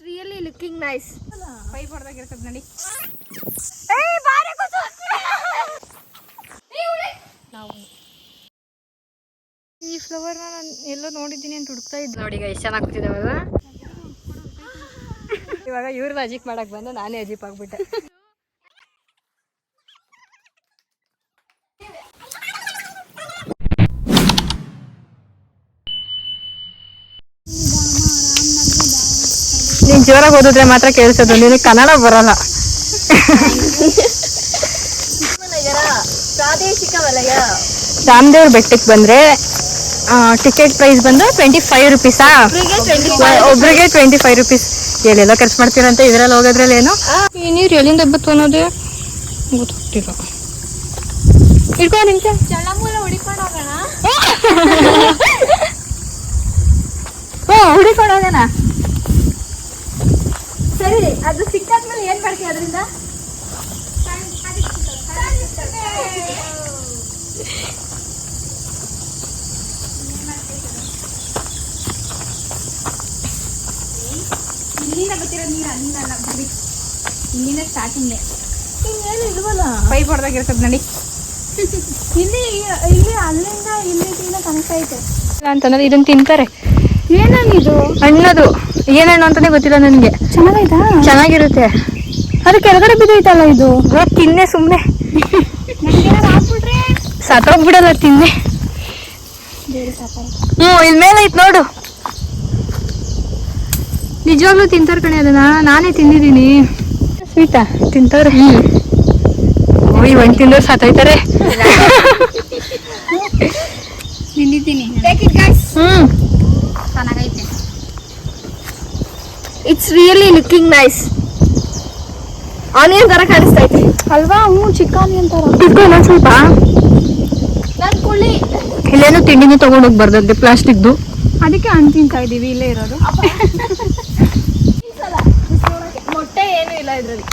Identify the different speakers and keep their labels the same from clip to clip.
Speaker 1: It's really looking nice
Speaker 2: pipe ಹೊಡೆದಾಗ ಇರ್ತದೆ ನಡಿ. ಈ ಫ್ಲವರ್ ನಾನು ಎಲ್ಲೋ ನೋಡಿದ್ದೀನಿ ಅಂತ ಹುಡುಕ್ತಾ ಇದ್ದೆ. ನೋಡಿ ಈಗ ಎಷ್ಟು ಚೆನ್ನಾಗಿ ಕೂತಿದ್ದಾವಲ್ಲ ಇವಾಗ. ಇವ್ರದ್ದು ಅಜಿಪ್ ಮಾಡಕ್ ಬಂದು ನಾನೇ ಅಜಿಪ್ ಆಗ್ಬಿಟ್ಟೆ. ನೀನ್ ಜೋರಾಗಿ ಓದಿದ್ರೆ ಮಾತ್ರ ಕೇಳಿಸೋದು. ನಿನಗೆ ಕನ್ನಡ ಬರಲ್ಲ.
Speaker 1: ಪ್ರಾದೇಶಿಕ ವಲಯ
Speaker 2: ರಾಮದೇವ್ರ ಬೆಟ್ಟಕ್ಕೆ ಬಂದ್ರೆ ಟಿಕೆಟ್ ಪ್ರೈಸ್ ಬಂದು ಟ್ವೆಂಟಿ ಫೈವ್ ರುಪೀಸಾ ಒಬ್ರಿಗೆ ಟ್ವೆಂಟಿ ಫೈವ್ ರುಪೀಸ್ ಎಲ್ಲೆಲ್ಲ ಖರ್ಚು ಮಾಡ್ತೀರಂತ ಇದ್ರಲ್ಲಿ ಹೋಗೋದ್ರಲ್ಲಿ ಏನು? ಈ ನೀರು ಎಲ್ಲಿಂದ ಬತ್ತು ಅನ್ನೋದೇ ಗೊತ್ತಾಗ್ತಿಲ್ಲ ಇಟ್ಕೋ ನಿಮಿಷ ಹ್ಞೂ ಹುಡಿಕೊಂಡು ಹೋಗೋಣ.
Speaker 1: ಸರಿ ಅದು ಸಿಕ್ಕಾದ್ಮೇಲೆ ಏನ್ ಮಾಡ್ತೀವಿ ಅದರಿಂದ? ಇಲ್ಲಿಂದ ಗೊತ್ತಿರೋ ನೀರು? ಅಲ್ಲಿಂದಲ್ಲ ಬರೀ ಇಲ್ಲಿಂದ ಸ್ಟಾರ್ಟಿಂಗ್
Speaker 2: ಏನು ಇಲ್ವಲ್ಲ?
Speaker 1: ಪೈಪ್ ಹೊಡೆದಾಗ ಇರ್ತದೆ ನಡಿ. ಇಲ್ಲಿ ಇಲ್ಲಿ ಅಲ್ಲಿಂದ ಇಲ್ಲಿ ಕನೆಕ್ಟ್ ಐತೆ.
Speaker 2: ಅಂತಂದ್ರೆ ಇದನ್ನ ತಿಂತಾರೆ.
Speaker 1: ಏನನ್ನಿದು
Speaker 2: ಹಣ್ಣದು ಏನೇನು ಅಂತಾನೆ ಗೊತ್ತಿಲ್ಲ ನನಗೆ.
Speaker 1: ಚೆನ್ನಾಗೈತಾ?
Speaker 2: ಚೆನ್ನಾಗಿರುತ್ತೆ.
Speaker 1: ಅದು ಕೆಳಗಡೆ ಬಿದ್ದೈತಲ್ಲ ಇದು?
Speaker 2: ತಿನ್ನೆ ಸುಮ್ಮನೆ ಸತ್ತೋಗ್ಬಿಡಲ್ಲ ತಿನ್ನೆ. ಹ್ಞೂ ಇಲ್ಲಿ ಮೇಲೆ ಐತ್ ನೋಡು. ನಿಜವಾಗ್ಲೂ ತಿಂತಾರೆ ಕಣೆ ಅದನ್ನ. ನಾನೇ ತಿಂದಿದ್ದೀನಿ. ಸ್ವೀಟಾ? ತಿಂತಾರೆ ಓ ಒಂದು ತಿಂದವ್ರು ಸತ್ತೋಯ್ತಾರೆ
Speaker 1: ತಿಂದಿದ್ದೀನಿ. ಟೇಕ್ ಇಟ್ ಗೈಸ್
Speaker 2: ಹ್ಮ್
Speaker 1: ಚೆನ್ನಾಗೈತೆ it's really looking nice onion ತರ ಕಾಣಿಸ್ತೈತೆ
Speaker 2: ಅಲ್ವಾ? ಹ್ಞೂ ಚಿಕ್ಕ ಅಂತಾರ ಇದ್ಕೊ ಇನ್ನೊಂದ್ ಸ್ವಲ್ಪ.
Speaker 1: ನನ್ ಕುಳ್ಳಿ
Speaker 2: ಇಲ್ಲೇನು ತಿಂಡಿನೂ ತಗೊಂಡೋಗಿ ಬರ್ದಂತೆ ಪ್ಲಾಸ್ಟಿಕ್ದು.
Speaker 1: ಅದಕ್ಕೆ ಹಣ್ಣು ತಿಂತಾ ಇದೀವಿ ಇಲ್ಲೇ ಇರೋದು. ಮೊಟ್ಟೆ ಏನು ಇಲ್ಲ ಇದರಲ್ಲಿ.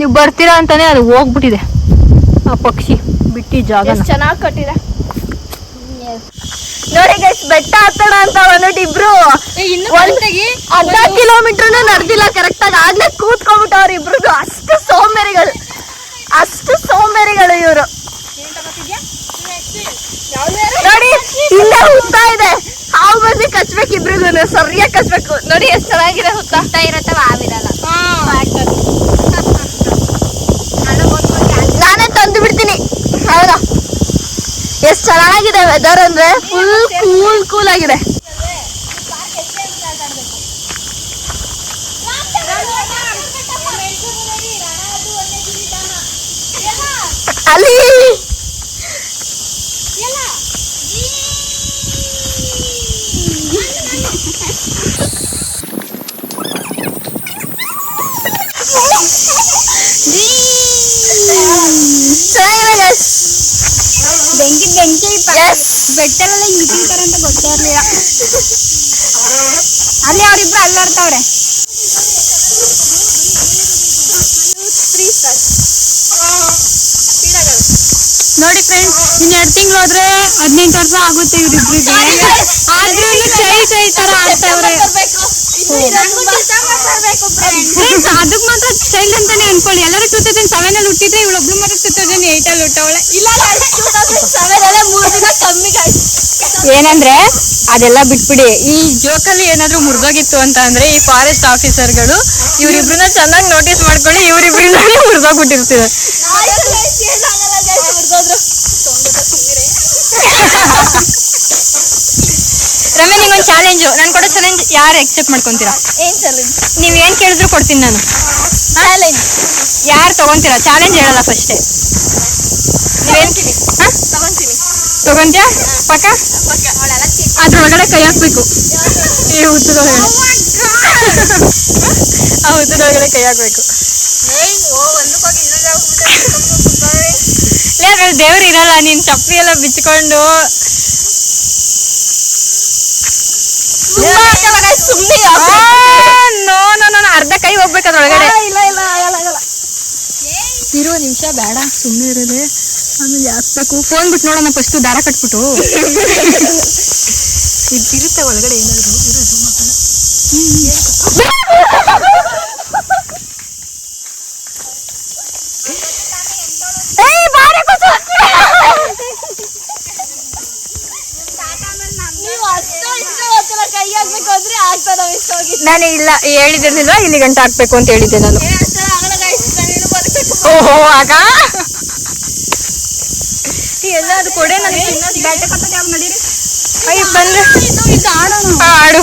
Speaker 2: ನೀವು ಬರ್ತೀರಾ ಅಂತಾನೆ ಅದು ಹೋಗ್ಬಿಟ್ಟಿದೆ. ಆ ಪಕ್ಷಿ ಬಿಟ್ಟಿ ಜಾಗ
Speaker 1: ಚೆನ್ನಾಗಿ ಕಟ್ಟಿದೆ. ನೋಡಿ ಗೈಸ್ ಬೆಟ್ಟ ಹತ್ತಣ ಅಂತ ಬಂದ್ಬಿಟ್ಟು ಇಬ್ರು ಅರ್ಧ ಕಿಲೋಮೀಟರ್ ನಡೆದಿಲ್ಲ ಕರೆಕ್ಟ್ ಆಗಿ. ಆಗ್ಲೇ ಕೂತ್ಕೊಂಡ್ಬಿಟ್ಟು ಅವ್ರ ಇಬ್ರು ಅಷ್ಟು ಸೋಂಬೇರಿಗಳು. ಅಷ್ಟು ಸೋಂಬೇರಿಗಳು ಇವರು. ನೋಡಿ ಇಲ್ಲೇ ಹುತ್ತ ಇದೆ. ಹಾವು ಬಂದು ಕಚ್ಬೇಕು ಇಬ್ರಿಗೂ ಸರಿಯಾಗಿ ಕಚ್ಬೇಕು. ನೋಡಿ ಎಷ್ಟು ಚೆನ್ನಾಗಿದೆ ಹುತ್ತ. ಹುತ್ತ ಇರತ್ತೆ ಹಾವಿರಲ್ಲ ನಾನೇ ತಂದು ಬಿಡ್ತೀನಿ ಹೌದಾ ಎಷ್ಟು ಚೆನ್ನಾಗಿದೆ ವೆದರ್ ಅಂದ್ರೆ ಫುಲ್ ಕೂಲ್ ಕೂಲ್ ಆಗಿದೆ. ಅಲ್ಲಿ ಚೆನ್ನಾಗಿದೆ guys.
Speaker 2: ಬೆಂಕಿ ಬೆಂಕಿ. ಬೆಟ್ಟಲೆಲ್ಲ ಹಿಂಗಿರ್ತಾರೆ ಅಂತ ಗೊತ್ತೇ ಇರಲಿಲ್ಲ. ಅಲ್ಲಿ ಅವ್ರಿಬ್ರು ಅಲ್ಲಾಡ್ತಾವ್ರೆ. ನೋಡಿ ಫ್ರೆಂಡ್ಸ್ ಇನ್ ಎರಡು ತಿಂಗಳು ಹೋದ್ರೆ ಹದಿನೆಂಟು ವರ್ಷ ಆಗುತ್ತೆ ಇವ್ರಿಬ್ರಿಗೆ. ಆದ್ರೂ ಚೈ ಚೈ ತರ ಆಡ್ತಾವ್ರೆ. ಅದಕ್ಕೆ ಮಾತ್ರ ಅನ್ಕೊಳ್ಳಿ ಎಲ್ಲರೂ ಟೂ ತೌಸಂಡ್ ಸೆವೆನ್ ಅಲ್ಲಿ ಹುಟ್ಟಿದ್ರೆ ಇವಳೊಬ್ಳು ಮಾತ್ರ ಟೂ ತೌಸಂಡ್ ಏಟ್ ಅಲ್ಲಿ ಹುಟ್ಟವಳೆ. ಏನಂದ್ರೆ ಅದೆಲ್ಲ ಬಿಟ್ಬಿಡಿ. ಈ ಜೋಕಲ್ಲಿ ಏನಾದ್ರೂ ಮುರಿದೋಗಿತ್ತು ಅಂತ ಅಂದ್ರೆ ಈ ಫಾರೆಸ್ಟ್ ಆಫೀಸರ್ಗಳು ಇವ್ರಿಬ್ರನ್ನ ಚೆನ್ನಾಗಿ ನೋಟಿಸ್ ಮಾಡ್ಕೊಳ್ಳಿ ಇವ್ರಿಬ್ರಿಂದಾನೇ ಮುರಿದೋಗ್ಬಿಟ್ಟಿರ್ತೀವಿ. ನಿಮ್ಗೊಂದು ಚಾಲೆಂಜು ನಾನು ಕೊಡೋ ಚಾಲೆಂಜ್ ಯಾರು ಎಕ್ಸೆಪ್ಟ್ ಮಾಡ್ಕೊಂತೀರಾ?
Speaker 1: ಏನ್ ಚಾಲೆಂಜ್
Speaker 2: ನೀವ್ ಏನ್ ಕೇಳಿದ್ರು ಕೊಡ್ತೀನಿ ನಾನು.
Speaker 1: ಚಾಲೆಂಜ್
Speaker 2: ಯಾರು ತಗೊಂತೀರಾ? ಚಾಲೆಂಜ್ ಹೇಳಲ್ಲ ಫಸ್ಟೇ ನೀವೇನ್ ಹಾ?
Speaker 1: ತಗೊಂತೀನಿ.
Speaker 2: ತಗೊಂತ್ಯಾ? ಪಕ್ಕ? ಅದ್ರೊಳಗಡೆ ಕೈ ಹಾಕ್ಬೇಕು. ಈ ಹುತ್ತದೊಳಗಡೆ ಆ ಹುತ್ತದೊಳಗಡೆ ಕೈ ಹಾಕ್ಬೇಕು. ದೇವ್ರು ಇರಲ್ಲ ನೀನ್ ಚಪ್ಪಲಿ ಎಲ್ಲ ಬಿಚ್ಕೊಂಡು.
Speaker 1: ಸುಮ್ಮನೆ
Speaker 2: ನೋ ನೋ ನೋ ಅರ್ಧ ಕೈ ಹೋಗ್ಬೇಕು ಅದ್ರೊಳಗಡೆ.
Speaker 1: ಇಲ್ಲ ಇಲ್ಲ ಆಗಲ್ಲ ಆಗಲ್ಲ.
Speaker 2: ಇರೋ ನಿಮಿಷ ಬೇಡ ಸುಮ್ಮನೆ ಇರೋದೆ. ಆಮೇಲೆ ಹಾಕ್ಬೇಕು ಫೋನ್ ಬಿಟ್ಟು ನೋಡೋಣ ಫಸ್ಟ್ ದಾರ ಕಟ್ಬಿಟ್ಟು. ಇರುತ್ತೆ ಒಳಗಡೆ ಏನಾದ್ರು ನಾನು ಇಲ್ಲ ಹೇಳಿದಿರ್ಲಿಲ್ವಾ ಇಲ್ಲಿ ಗಂಟ ಹಾಕ್ಬೇಕು ಅಂತ ಹೇಳಿದ್ದೆ ನಾನು. ಓಹೋ ಆಗ? ಅದು ಕೊಡೆ ನನಗೆ ಅಯ್ಯ ಬಂದ್ರೆ ಹಾ, ಆಡು.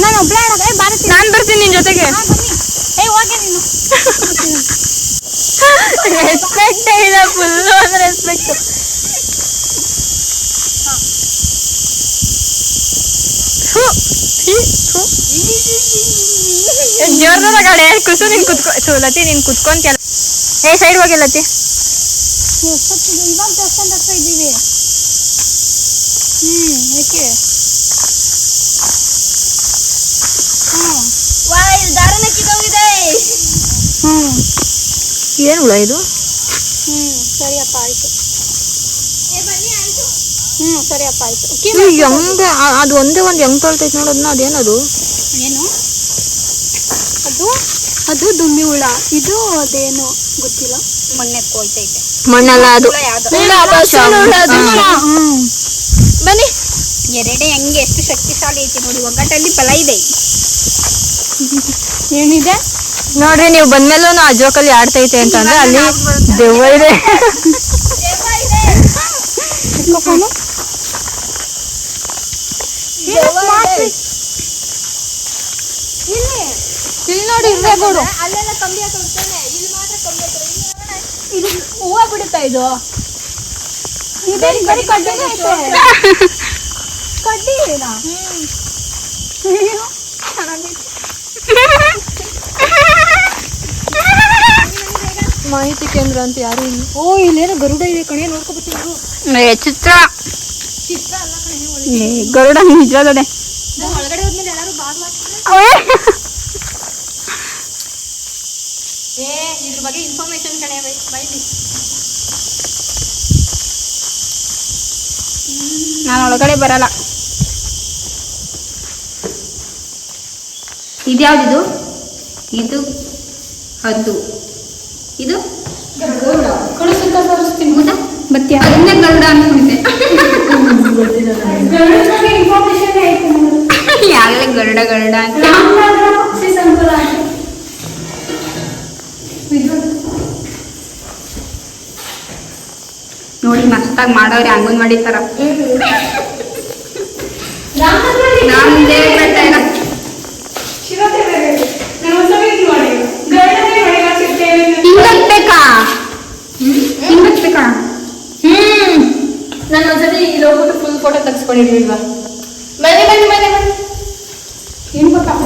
Speaker 1: ನಾನು ಒಬ್ಳೆ ಆಡೋದು ಏ ಭಾರತಿ
Speaker 2: ನಾನ್ ಬರ್ತೀನಿ ನಿನ್ ಜೊತೆಗೆ.
Speaker 1: ಏ ಹೋಗಿ ನೀನು.
Speaker 2: ರೆಸ್ಪೆಕ್ಟ್ ಇಲ್ಲ ಫುಲ್ ಅಂದ್ರೆ ರೆಸ್ಪೆಕ್ಟ್ ಜೋರ್ದಾರ ಗಾಡಿ? ಕುಸು ನೀನ್ ಕುತ್ಕೊ ಥು, ಲತಿ ನೀನ್ ಕುತ್ಕೊಂತಿಯಲ್ಲ ಏ ಸೈಡ್ ಹೋಗಿ ಲತಿ.
Speaker 1: ಎಷ್ಟೊತ್ತಿಗೆ ಇವಾಗ ದೇವಸ್ಥಾನ ಹತ್ರ ಇದ್ದೀವಿ ಹ್ಮ್ ಏಕೆ ಹ್ಮ್ ದಾರನ ಕಿತ್ತೋಗಿದೆ ಹ್ಮ್.
Speaker 2: ಏನ್ ಹುಳ ಇದು
Speaker 1: ಹ್ಮ್ ಸರಿಯಪ್ಪ ಆಯ್ತು ಆಯ್ತು.
Speaker 2: ಹೆಂಗ ಅದು ಒಂದೇ ಒಂದು ಹೆಂಗ್ ತೊಳ್ತೈತ್ ನೋಡೋದ್ನ ಅದೇನದು?
Speaker 1: ಏನು? ಅದು? ಅದು ದುಮ್ಮಿ ಹುಳ ಇದು ಅದೇನು ಗೊತ್ತಿಲ್ಲ? ಮೊನ್ನೆ ಕೊಯ್ತೈತೆ
Speaker 2: ಮಣ್ಣಲ್ಲ ಅದು.
Speaker 1: ಬನ್ನಿ. ಎರಡೆ ಹೆಂಗೆ ಎಷ್ಟು ಶಕ್ತಿಶಾಲಿ ಐತಿ ನೋಡಿ ಒಗ್ಗಟ್ಟಲ್ಲಿ ಫಲ ಇದೆ. ಏನಿದೆ?
Speaker 2: ನೋಡ್ರಿ ನೀವು ಬಂದ್ಮೇಲೂ ಆ ಜೋಕಲ್ಲಿ ಆಡ್ತೈತೆ ಅಂತಂದ್ರೆ ಅಲ್ಲಿ ದೆವ್ವ ಇದೆ.
Speaker 1: ಇಲ್ಲಿ. ನೋಡಿ ಅಲ್ಲೆಲ್ಲ ಇಲ್ಲಿ ಮಾತ್ರ ಇದು ಹೂವ ಬಿಡುತ್ತಾ ಇದು? ಇದೇನು ಬರೀ ಕಡ್ಡಿನೇ ಐತೆ ಕಡ್ಡಿ ಏನಾ
Speaker 2: ಮಾಹಿತಿ ಕೇಂದ್ರ ಅಂತ ಯಾರು ಇಲ್ಲ.
Speaker 1: ಓ ಇಲ್ಲೇನೋ ಗರುಡ ಇದೆ ಕಣೆ ನೋಡ್ಕೊಬತ್ತೀನಿ
Speaker 2: ಚಿತ್ರ.
Speaker 1: ಗರುಡ ನಿಜವಾದನೆ
Speaker 2: ಒಳಗಡೆ ಹೋದ್ಮೇಲೆ ಎಲ್ಲರೂ ಏ ಇದ್ರ ಬಗ್ಗೆ ಇನ್ಫಾರ್ಮೇಶನ್ ಬೈಲಿ.
Speaker 1: ನಾನು ಒಳಗಡೆ ಬರಲ್ಲ.
Speaker 3: ಇದ್ಯಾವ್ದಿದು? ಇದು ಹದ್ದು ಇದು? ಹೌದಾ?
Speaker 1: ಬತ್ತೀಯ
Speaker 3: ಅದನ್ನೇ ಗರುಡ ಅನ್ಕೊಂಡಿದ್ದೆ ಯಾಗಲೇ ಗರುಡ ಗರುಡ ಅಂತ. ನೋಡಿ ಮಸ್ತಾಗಿ ಮಾಡೋರೆ ಅಂಗನವಾಡಿ ತರ. ನಮ್ದೇ ಬೆಟ್ಟ ಇಲ್ಲ ಹಿಂಗತ್ಬೇಕಾ ಹಿಂಗತ್ಬೇಕಾ ಹ್ಮ್
Speaker 2: ನಾನು ಒಂದ್ಸತಿ ಇಲ್ಲಿ ಹೋಗ್ಬಿಟ್ಟು ಫುಲ್ ಫೋಟೋ ತೆಗೆಸ್ಕೊಂಡಿರ್ಲಿಲ್ವಾ ಬನ್ನಿ ಬನ್ನಿ ಬನ್ನಿ ಬನ್ನಿ.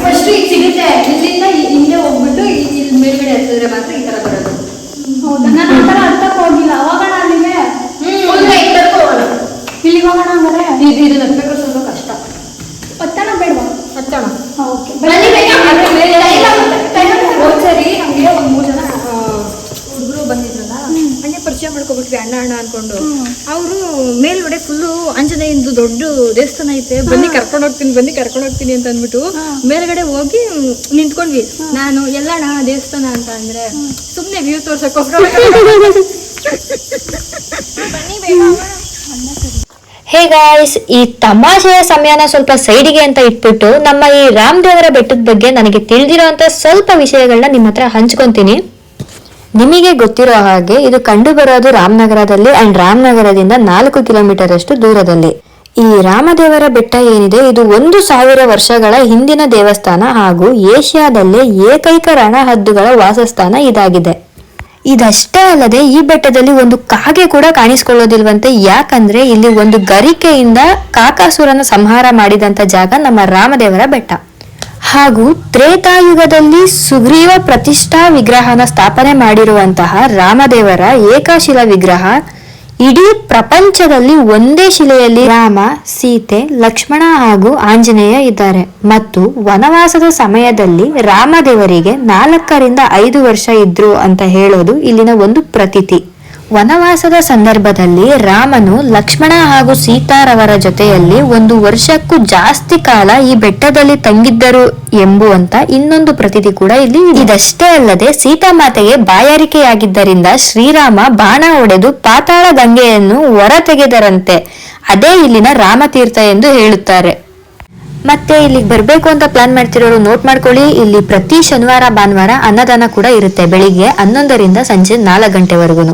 Speaker 2: ಫಸ್ಟ್ ಈಗ ಸಿಗುತ್ತೆ ಇಲ್ಲಿಂದ ಹಿಂದೆ ಹೋಗ್ಬಿಟ್ಟು ಇಲ್ಲಿ ಮೇಲ್ಗಡೆ ಹತ್ತಿದ್ರೆ ಮಾತ್ರ ಈ ತರ ಬರೋದು.
Speaker 1: ಹೌದಾ? ನಾನು ಆ ಥರ ಹೋಗಿಲ್ಲ. ಹೋಗೋಣ ಅಲ್ಲಿಗೆ
Speaker 2: ಹೋಗೋಣ
Speaker 1: ಇಲ್ಲಿಗೆ ಹೋಗೋಣ ಅಂದ್ರೆ
Speaker 2: ಇದು ಇದು ಹತ್ಬೇಕು ಸ್ವಲ್ಪ ಕಷ್ಟ.
Speaker 1: ಹತ್ತಣ ಬೇಡವಾ?
Speaker 2: ಪತ್ತಣ.
Speaker 1: ಓಕೆ
Speaker 2: ಬನ್ನಿ ಬನ್ನಿ ಆದ್ರೆ ಮೇಲೆ ಒಂದ್ಸರಿ ನಮ್ಗೆ ಒಂದ್ ಮೂರ್ ಜನ ಹುಡುಗರು ಬಂದಿದ್ರಲ್ಲ ಹಂಗೆ ಅಣ್ಣ ಅಣ್ಣ ಅನ್ಕೊಂಡು. ಅವರು ಮೇಲ್ಗಡೆ ಫುಲ್ಲು ಆಂಜನೇಯಂದು ದೊಡ್ಡ ದೇವಸ್ಥಾನ ಐತೆ ಬನ್ನಿ ಕರ್ಕೊಂಡು ಹೋಗ್ತೀನಿ ಬನ್ನಿ ಕರ್ಕೊಂಡು ಹೋಗ್ತೀನಿ ಅಂತ ಅಂದ್ಬಿಟ್ಟು ಮೇಲ್ಗಡೆ ಹೋಗಿ ನಿಂತ್ಕೊಂಡ್ವಿ. ನಾನು ಎಲ್ಲಣ್ಣ ದೇವಸ್ಥಾನ ಅಂತ ಅಂದ್ರೆ ಸುಮ್ನೆ ವ್ಯೂ ತೋರ್ಸಕ್ಕೋಸ್ಕರ
Speaker 4: ಹೇ ಗಾಯ್ಸ್ ಈ ತಮಾಷೆಯ ಸಮಯನ ಸ್ವಲ್ಪ ಸೈಡಿಗೆ ಅಂತ ಇಟ್ಬಿಟ್ಟು ನಮ್ಮ ಈ ರಾಮದೇವರ ಬೆಟ್ಟದ ಬಗ್ಗೆ ನನಗೆ ತಿಳಿದಿರೋಂಥ ಸ್ವಲ್ಪ ವಿಷಯಗಳನ್ನ ನಿಮ್ಮ ಹತ್ರ ಹಂಚ್ಕೊಂತೀನಿ. ನಿಮಗೆ ಗೊತ್ತಿರೋ ಹಾಗೆ ಇದು ಕಂಡು ಬರೋದು ರಾಮನಗರದಲ್ಲಿ ಅಂಡ್ ರಾಮನಗರದಿಂದ ನಾಲ್ಕು ಕಿಲೋಮೀಟರ್ ಅಷ್ಟು ದೂರದಲ್ಲಿ. ಈ ರಾಮದೇವರ ಬೆಟ್ಟ ಏನಿದೆ, ಇದು ಒಂದು ಸಾವಿರ ವರ್ಷಗಳ ಹಿಂದಿನ ದೇವಸ್ಥಾನ ಹಾಗೂ ಏಷ್ಯಾದಲ್ಲೇ ಏಕೈಕ ರಣಹದ್ದುಗಳ ವಾಸಸ್ಥಾನ ಇದಾಗಿದೆ. ಇದಷ್ಟೇ ಅಲ್ಲದೆ ಈ ಬೆಟ್ಟದಲ್ಲಿ ಒಂದು ಕಾಗೆ ಕೂಡ ಕಾಣಿಸಿಕೊಳ್ಳೋದಿಲ್ವಂತೆ, ಯಾಕಂದ್ರೆ ಇಲ್ಲಿ ಒಂದು ಗರಿಕೆಯಿಂದ ಕಾಕಾಸುರನ ಸಂಹಾರ ಮಾಡಿದಂತ ಜಾಗ ನಮ್ಮ ರಾಮದೇವರ ಬೆಟ್ಟ. ಹಾಗೂ ತ್ರೇತಾಯುಗದಲ್ಲಿ ಸುಗ್ರೀವ ಪ್ರತಿಷ್ಠಾ ವಿಗ್ರಹನ ಸ್ಥಾಪನೆ ಮಾಡಿರುವಂತಹ ರಾಮದೇವರ ಏಕಶಿಲ ವಿಗ್ರಹ, ಇಡೀ ಪ್ರಪಂಚದಲ್ಲಿ ಒಂದೇ ಶಿಲೆಯಲ್ಲಿ ರಾಮ, ಸೀತೆ, ಲಕ್ಷ್ಮಣ ಹಾಗೂ ಆಂಜನೇಯ ಇದ್ದಾರೆ. ಮತ್ತು ವನವಾಸದ ಸಮಯದಲ್ಲಿ ರಾಮದೇವರಿಗೆ ನಾಲ್ಕರಿಂದ ಐದು ವರ್ಷ ಇದ್ರು ಅಂತ ಹೇಳೋದು ಇಲ್ಲಿನ ಒಂದು ಪ್ರತೀತಿ. ವನವಾಸದ ಸಂದರ್ಭದಲ್ಲಿ ರಾಮನು ಲಕ್ಷ್ಮಣ ಹಾಗೂ ಸೀತಾರವರ ಜೊತೆಯಲ್ಲಿ ಒಂದು ವರ್ಷಕ್ಕೂ ಜಾಸ್ತಿ ಕಾಲ ಈ ಬೆಟ್ಟದಲ್ಲಿ ತಂಗಿದ್ದರು ಎಂಬುವಂತ ಇನ್ನೊಂದು ಪ್ರತೀತಿ ಕೂಡ ಇಲ್ಲಿ ಇದೆ. ಇದಷ್ಟೇ ಅಲ್ಲದೆ ಸೀತಾಮಾತೆಗೆ ಬಾಯಾರಿಕೆಯಾಗಿದ್ದರಿಂದ ಶ್ರೀರಾಮ ಬಾಣ ಒಡೆದು ಪಾತಾಳ ಗಂಗೆಯನ್ನು ಹೊರ ತೆಗೆದರಂತೆ. ಅದೇ ಇಲ್ಲಿನ ರಾಮತೀರ್ಥ ಎಂದು ಹೇಳುತ್ತಾರೆ. ಮತ್ತೆ ಇಲ್ಲಿಗೆ ಬರಬೇಕು ಅಂತ ಪ್ಲಾನ್ ಮಾಡ್ತಿರೋರು ನೋಟ್ ಮಾಡ್ಕೊಳ್ಳಿ. ಇಲ್ಲಿ ಪ್ರತಿ ಶನಿವಾರ, ಭಾನುವಾರ ಅನ್ನದಾನ ಕೂಡ ಇರುತ್ತೆ. ಬೆಳಿಗ್ಗೆ ಹನ್ನೊಂದರಿಂದ ಸಂಜೆ ನಾಲ್ಕು ಗಂಟೆವರೆಗೂ.